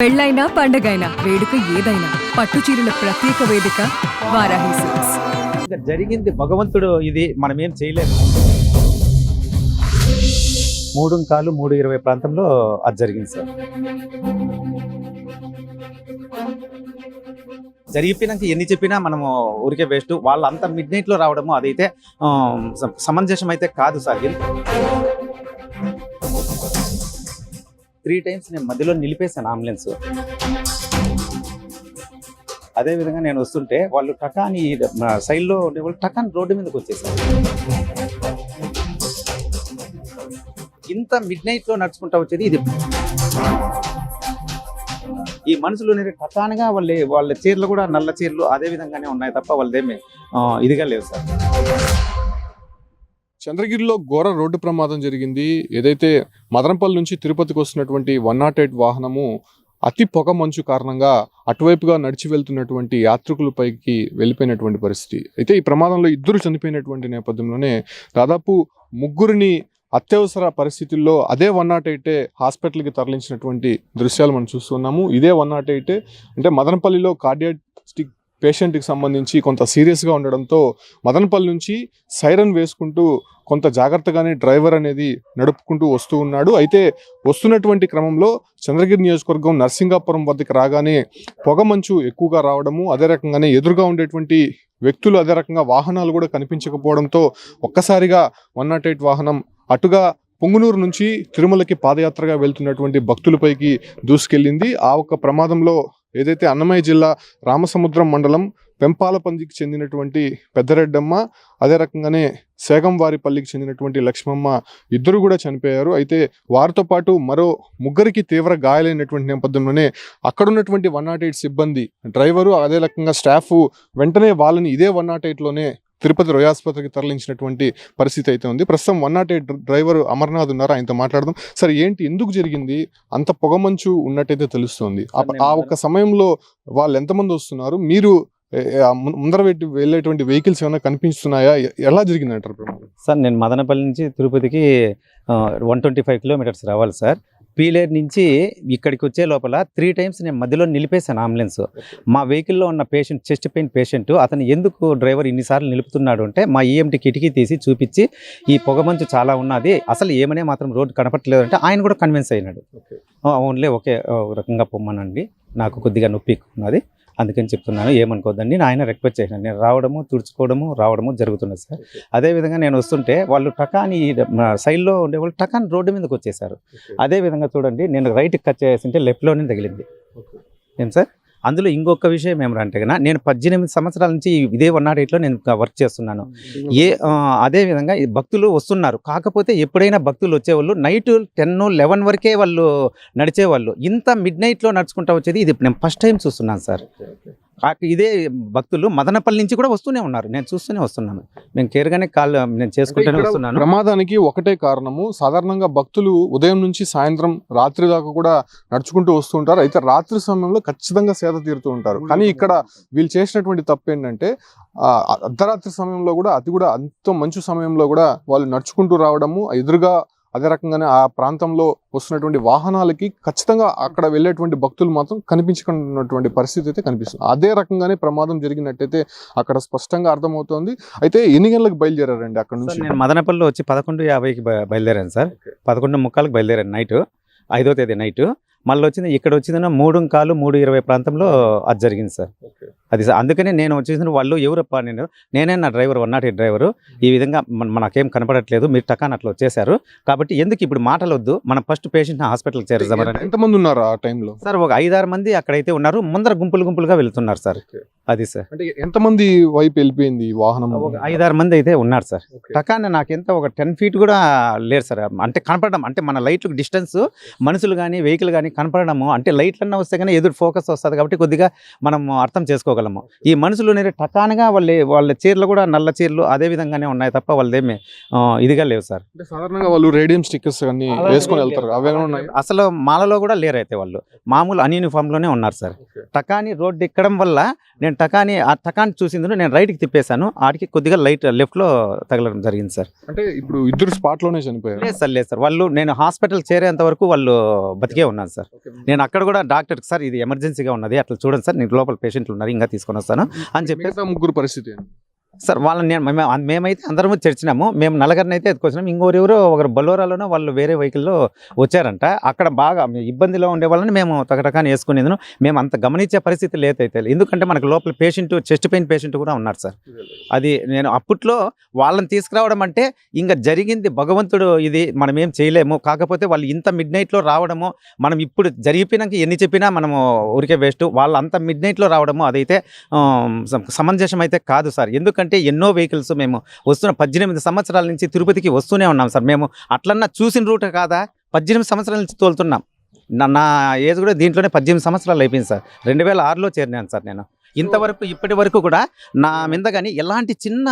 పెళ్ళైనా పండగైనా వేడుక ఏదైనా పట్టు చీరల ప్రత్యేక వేదిక వారాహి సిల్క్స్ జరిగింది భగవంతుడు ఇది మనం ఏం చేయలేము. మూడు కాలు మూడు ఇరవై ప్రాంతంలో అది జరిగింది సార్. జరిగిపోయినాక ఎన్ని చెప్పినా మనము ఊరికే వేస్ట్. వాళ్ళంతా మిడ్ నైట్లో రావడము అదైతే ఆ, సమంజసం అయితే కాదు సార్. త్రీ టైమ్స్ నేను మధ్యలో నిలిపేశాను అంబులెన్స్. అదే విధంగా నేను వస్తుంటే వాళ్ళు టకాని సైడ్లో ఉండే వాళ్ళు టకాని రోడ్డు మీదకి వచ్చేసారు. ఇంత మిడ్ నైట్లో నడుచుకుంటా వచ్చేది ఇది. ఈ మనుషులు అనేది టకానిగా వాళ్ళ వాళ్ళ చీరలు కూడా నల్ల చీరలు అదే విధంగానే ఉన్నాయి తప్ప వాళ్ళదేమి ఇదిగా లేవు సార్. చంద్రగిరిలో ఘోర రోడ్డు ప్రమాదం జరిగింది. ఏదైతే మదనపల్లి నుంచి తిరుపతికి వస్తున్నటువంటి వన్ నాట్ ఎయిట్ వాహనము అతి పొగ మంచు కారణంగా అటువైపుగా నడిచి వెళ్తున్నటువంటి యాత్రికులపైకి వెళ్ళిపోయినటువంటి పరిస్థితి. అయితే ఈ ప్రమాదంలో ఇద్దరు చనిపోయినటువంటి నేపథ్యంలోనే దాదాపు ముగ్గురిని అత్యవసర పరిస్థితుల్లో అదే వన్ నాట్ ఎయిటే హాస్పిటల్కి తరలించినటువంటి దృశ్యాలు మనం చూస్తున్నాము. ఇదే వన్ నాట్ ఎయిటే అంటే మదనపల్లిలో కార్డియాటిక్ పేషెంట్కి సంబంధించి కొంత సీరియస్గా ఉండడంతో మదనపల్లి నుంచి సైరన్ వేసుకుంటూ కొంత జాగ్రత్తగానే డ్రైవర్ అనేది నడుపుకుంటూ వస్తూ ఉన్నాడు. అయితే వస్తున్నటువంటి క్రమంలో చంద్రగిరి నియోజకవర్గం నర్సింగాపురం వద్దకు రాగానే పొగ మంచు ఎక్కువగా రావడము అదే రకంగానే ఎదురుగా ఉండేటువంటి వ్యక్తులు అదే రకంగా వాహనాలు కూడా కనిపించకపోవడంతో ఒక్కసారిగా వన్ నాట్ ఎయిట్ వాహనం అటుగా పొంగునూరు నుంచి తిరుమలకి పాదయాత్రగా వెళ్తున్నటువంటి భక్తులపైకి దూసుకెళ్ళింది. ఆ ఒక్క ప్రమాదంలో ఏదైతే అన్నమయ్య జిల్లా రామసముద్రం మండలం పెంపాలపందికి చెందినటువంటి పెద్దరెడ్డమ్మ అదే రకంగానే సేగంవారిపల్లికి చెందినటువంటి లక్ష్మమ్మ ఇద్దరు కూడా చనిపోయారు. అయితే వారితో పాటు మరో ముగ్గురికి తీవ్ర గాయాలైనటువంటి నేపథ్యంలోనే అక్కడ ఉన్నటువంటి వన్ నాట్ ఎయిట్ సిబ్బంది డ్రైవరు అదే రకంగా స్టాఫ్ వెంటనే వాళ్ళని ఇదే వన్ నాట్ ఎయిట్లోనే తిరుపతి రొయాస్పత్రికి తరలించినటువంటి పరిస్థితి అయితే ఉంది. ప్రస్తుతం one nought eight driver Amarnath ఉన్నారు? ఆయనతో మాట్లాడదాం. సార్ ఏంటి ఎందుకు జరిగింది? అంత పొగమంచు ఉన్నట్టయితే తెలుస్తుంది. ఆ- ఒక్క సమయంలో వాళ్ళు ఎంతమంది వస్తున్నారు? మీరు ముందర పెట్టి వెళ్ళేటువంటి వెహికల్స్ ఏమైనా కనిపిస్తున్నాయా? ఎలా జరిగింది అంటారు సార్ నేను మదనపల్లి నుంచి తిరుపతికి వన్ ట్వంటీ ఫైవ్ కిలోమీటర్స్ రావాలి సార్. పీలేరు నుంచి ఇక్కడికి వచ్చే లోపల త్రీ టైమ్స్ నేను మధ్యలో నిలిపేశాను అంబులెన్స్. మా వెహికల్లో ఉన్న పేషెంట్ చెస్ట్ పెయిన్ పేషెంట్ అతను ఎందుకు డ్రైవర్ ఇన్నిసార్లు నిలుపుతున్నాడు అంటే మా ఈఎంటీ కిటికీ తీసి చూపించి ఈ పొగమంచు చాలా ఉన్నది అసలు ఏమనే మాత్రం రోడ్డు కనపట్లేదు అంటే ఆయన కూడా కన్విన్స్ అయినాడు. ఓన్లీ ఒకే రకంగా పొమ్మనండి. నాకు కొద్దిగా నొప్పి ఎక్కువ ఉన్నది. అందుకని చెప్తున్నాను ఏమనుకోవద్దండి. నేను ఆయన రిక్వెస్ట్ చేసినాను నేను రావడము తుడుచుకోవడము రావడము జరుగుతున్నది సార్. అదే విధంగా నేను వస్తుంటే వాళ్ళు టకాని సైడ్లో ఉండే వాళ్ళు టకాని రోడ్డు మీదకి వచ్చేసారు. అదే విధంగా చూడండి నేను రైట్కి కట్ చేసింటే లెఫ్ట్లోనే తగిలింది. ఏం సార్? అందులో ఇంకొక విషయం ఏమంటే కన్నా నేను పద్దెనిమిది సంవత్సరాల నుంచి ఇదే వన్ నాట్ ఎయిట్లో నేను వర్క్ చేస్తున్నాను. ఏ అదేవిధంగా అదే విధంగా ఈ భక్తులు వస్తున్నారు. కాకపోతే ఎప్పుడైనా భక్తులు వచ్చేవాళ్ళు నైట్ టెన్ లెవెన్ వరకే వాళ్ళు నడిచేవాళ్ళు. ఇంత మిడ్ నైట్లో నడుచుకుంటా వచ్చేది. ఇది నేను ఫస్ట్ టైం చూస్తున్నాను సార్. ఇదే భక్తులు మదనపల్లి నుంచి కూడా వస్తూనే ఉన్నారు. నేను చూస్తూనే వస్తున్నాను. నేను కేర్గానే కాల్ నేను చేసుకుంటూనే వస్తున్నాను. ప్రమాదానికి ఒకటే కారణము. సాధారణంగా భక్తులు ఉదయం నుంచి సాయంత్రం రాత్రి దాకా కూడా నడుచుకుంటూ వస్తూ ఉంటారు. అయితే రాత్రి సమయంలో ఖచ్చితంగా సేద తీరుతూ ఉంటారు. కానీ ఇక్కడ వీళ్ళు చేసినటువంటి తప్పు ఏంటంటే ఆ, అర్ధరాత్రి సమయంలో కూడా అది కూడా అంత మంచు సమయంలో కూడా వాళ్ళు నడుచుకుంటూ రావడము ఎదురుగా అదే రకంగానే ఆ ప్రాంతంలో వస్తున్నటువంటి వాహనాలకి ఖచ్చితంగా అక్కడ వెళ్ళేటువంటి భక్తులు మాత్రం కనిపించుకున్నటువంటి పరిస్థితి అయితే కనిపిస్తుంది. అదే రకంగానే ప్రమాదం జరిగినట్టయితే అక్కడ స్పష్టంగా అర్థమవుతోంది. అయితే ఎన్ని గంటలకు బయలుదేరారండి అక్కడ నుంచి? నేను మదనపల్లిలో వచ్చి పదకొండు యాభైకి బయ- బయలుదేరాను సార్. పదకొండు ముక్కాలకు బయలుదేరాను నైట్ ఐదో తేదీ నైట్. మళ్ళీ వచ్చింది ఇక్కడ వచ్చింది మూడు కాలు మూడు ఇరవై ప్రాంతంలో అది జరిగింది సార్. అది సార్ అందుకనే నేను వచ్చేసిన వాళ్ళు ఎవరప్ప నేను నేనే నా driver one nought eight driver. ఈ విధంగా మన- మనకేం కనపడట్లేదు మీరు టకాన్ అట్లా వచ్చేసారు కాబట్టి ఎందుకు ఇప్పుడు మాటలు వద్దు మనం ఫస్ట్ పేషెంట్ హాస్పిటల్కి చేరుదామని ఎంతమంది ఉన్నారు ఆ టైంలో? సార్ ఒక ఐదారు మంది అక్కడైతే ఉన్నారు ముందర గుంపులు గుంపులుగా వెళ్తున్నారు సార్. అది సార్. అంటే ఎంతమంది వైపు వెళ్ళిపోయింది వాహనం? ఒక ఐదారు మంది అయితే ఉన్నారు సార్. టకాన్ నాకెంత ఒక టెన్ ఫీట్ కూడా లేరు సార్. అంటే కనపడడం అంటే మన లైట్లకు డిస్టెన్స్ మనుషులు కానీ వెహికల్ కానీ కనపడము అంటే లైట్లన్నా వస్తే కానీ ఎదురు ఫోకస్ వస్తుంది కాబట్టి కొద్దిగా మనం అర్థం చేసుకోగలము. ఈ మనుషులు అనేది టకాన్గా వాళ్ళ వాళ్ళ చీరలు కూడా నల్ల చీరలు అదే విధంగానే ఉన్నాయి తప్ప వాళ్ళదేమి ఇదిగా లేవు సార్. అంటే సాధారణంగా వాళ్ళు రేడియం స్టిక్కర్స్ అన్ని వేసుకొని వెళ్తారు. ఉన్నాయి? అసలు మాలలో కూడా లేరు అయితే వాళ్ళు. మామూలు అన్యూనిఫామ్లోనే ఉన్నారు సార్. టకాని రోడ్డు ఎక్కడం వల్ల నేను టకాని ఆ టకాని చూసింది నేను రైట్కి తిప్పేశాను. ఆడికి కొద్దిగా లైట్ లెఫ్ట్లో తగలడం జరిగింది సార్. అంటే ఇప్పుడు ఇద్దరు స్పాట్లోనే చనిపోయారు. లేదు సార్ లేదు సార్. వాళ్ళు నేను హాస్పిటల్ చేరేంత వరకు వాళ్ళు బతికే ఉన్నాను సార్. సార్. నేను అక్కడ కూడా డాక్టర్ సార్ ఇది ఎమర్జెన్సీగా ఉన్నది. అట్లా చూడండి సార్ నేను లోపల పేషెంట్లు ఉన్నారు ఇంకా తీసుకొని వస్తాను అని చెప్పి ముగ్గురు పరిస్థితి? సార్ వాళ్ళని నేను మేము మేమైతే అందరము తెరిచినాము మేము నలుగురిని అయితే ఎత్తుకొచ్చినాం. ఇంకోరెవరో ఒకరు బొలోరాలోనో వాళ్ళు వేరే వెహికల్లో వచ్చారంట. అక్కడ బాగా ఇబ్బందిలో ఉండే వాళ్ళని మేము తగటకాని వేసుకునేది మేము అంత గమనించే పరిస్థితి లేదైతే ఎందుకంటే మనకు లోపల పేషెంట్ చెస్ట్ పెయిన్ పేషెంట్ కూడా ఉన్నారు సార్. అది నేను అప్పట్లో వాళ్ళని తీసుకురావడం అంటే ఇంకా జరిగింది భగవంతుడు ఇది మనం ఏం చేయలేము. కాకపోతే వాళ్ళు ఇంత మిడ్ నైట్లో రావడము మనం ఇప్పుడు జరిగిపోయినాక ఎన్ని చెప్పినా మనము ఊరికే వేస్ట్. వాళ్ళు అంత మిడ్ నైట్లో రావడము అదైతే సమంజసం అయితే కాదు సార్. ఎందుకంటే ఎన్నో వెహికల్స్ మేము వస్తున్న పద్దెనిమిది సంవత్సరాల నుంచి తిరుపతికి వస్తూనే ఉన్నాం సార్. మేము అట్లన్నా చూసిన రూట్ కాదా? పద్దెనిమిది సంవత్సరాల నుంచి తోలుతున్నాం. నా నా ఏజ్ కూడా దీంట్లోనే పద్దెనిమిది సంవత్సరాలు అయిపోయింది సార్. రెండు వేల ఆరులో చేరినాను సార్ నేను. ఇంతవరకు ఇప్పటి వరకు కూడా నా మీద కానీ ఎలాంటి చిన్న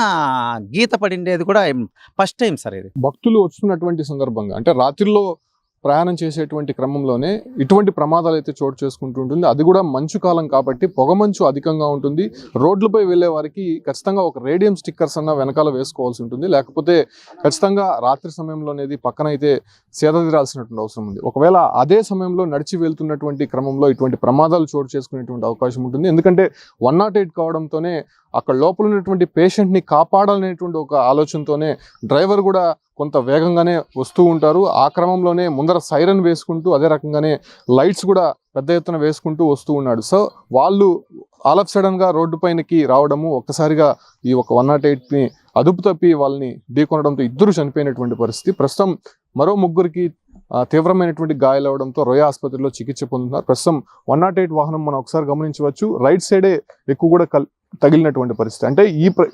గీత పడిండేది కూడా ఫస్ట్ టైం సార్ ఇది. భక్తులు వస్తున్నటువంటి సందర్భంగా అంటే రాత్రిలో ప్రయాణం చేసేటువంటి క్రమంలోనే ఇటువంటి ప్రమాదాలు అయితే చోటు చేసుకుంటూ ఉంటుంది. అది కూడా మంచు కాలం కాబట్టి పొగ మంచు అధికంగా ఉంటుంది. రోడ్లపై వెళ్ళే వారికి ఖచ్చితంగా ఒక రేడియం స్టిక్కర్స్ అన్న వెనకాల వేసుకోవాల్సి ఉంటుంది. లేకపోతే ఖచ్చితంగా రాత్రి సమయంలో అనేది పక్కన అయితే సేదతీరాల్సినటువంటి అవసరం ఉంది. ఒకవేళ అదే సమయంలో నడిచి వెళ్తున్నటువంటి క్రమంలో ఇటువంటి ప్రమాదాలు చోటు చేసుకునేటువంటి అవకాశం ఉంటుంది. ఎందుకంటే వన్ నాట్ ఎయిట్ కావడంతోనే అక్కడ లోపల ఉన్నటువంటి పేషెంట్ని కాపాడాలనేటువంటి ఒక ఆలోచనతోనే డ్రైవర్ కూడా కొంత వేగంగానే వస్తూ ఉంటారు. ఆ క్రమంలోనే ముందర సైరన్ వేసుకుంటూ అదే రకంగానే లైట్స్ కూడా పెద్ద ఎత్తున వేసుకుంటూ వస్తూ ఉన్నాడు. సో వాళ్ళు ఆల్ ఆఫ్ సడన్గా రోడ్డు పైనకి రావడము ఒక్కసారిగా ఈ ఒక వన్ నాట్ని అదుపు తప్పి వాళ్ళని ఢీకొనడంతో ఇద్దరు చనిపోయినటువంటి పరిస్థితి. ప్రస్తుతం మరో ముగ్గురికి తీవ్రమైనటువంటి గాయాలవడంతో రోయ ఆసుపత్రిలో చికిత్స పొందుతున్నారు. ప్రస్తుతం వన్ నాట్ ఎయిట్ వాహనం మనం ఒకసారి గమనించవచ్చు. రైట్ సైడే ఎక్కువ కూడా కల్ తగిలినటువంటి పరిస్థితి. అంటే ఈ ప్ర-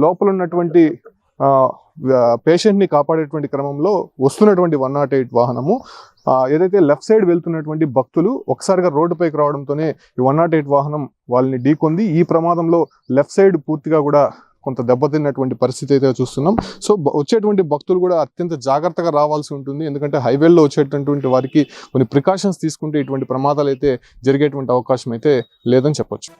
లోపల ఉన్నటువంటి పేషెంట్ని కాపాడేటువంటి క్రమంలో వస్తున్నటువంటి వన్ నాట్ ఎయిట్ వాహనము ఏదైతే లెఫ్ట్ సైడ్ వెళ్తున్నటువంటి భక్తులు ఒకసారిగా రోడ్డుపైకి రావడంతోనే ఈ వన్ నాట్ ఎయిట్ వాహనం వాళ్ళని ఢీకొంది ఈ ప్రమాదంలో లెఫ్ట్ సైడ్ పూర్తిగా కూడా కొంత దెబ్బతిన్నటువంటి పరిస్థితి అయితే చూస్తున్నాం. సో వచ్చేటువంటి భక్తులు కూడా అత్యంత జాగ్రత్తగా రావాల్సి ఉంటుంది. ఎందుకంటే హైవేల్లో వచ్చేటటువంటి వారికి కొన్ని ప్రికాషన్స్ తీసుకుంటే ఇటువంటి ప్రమాదాలు అయితే జరిగేటువంటి అవకాశం అయితే లేదని చెప్పొచ్చు.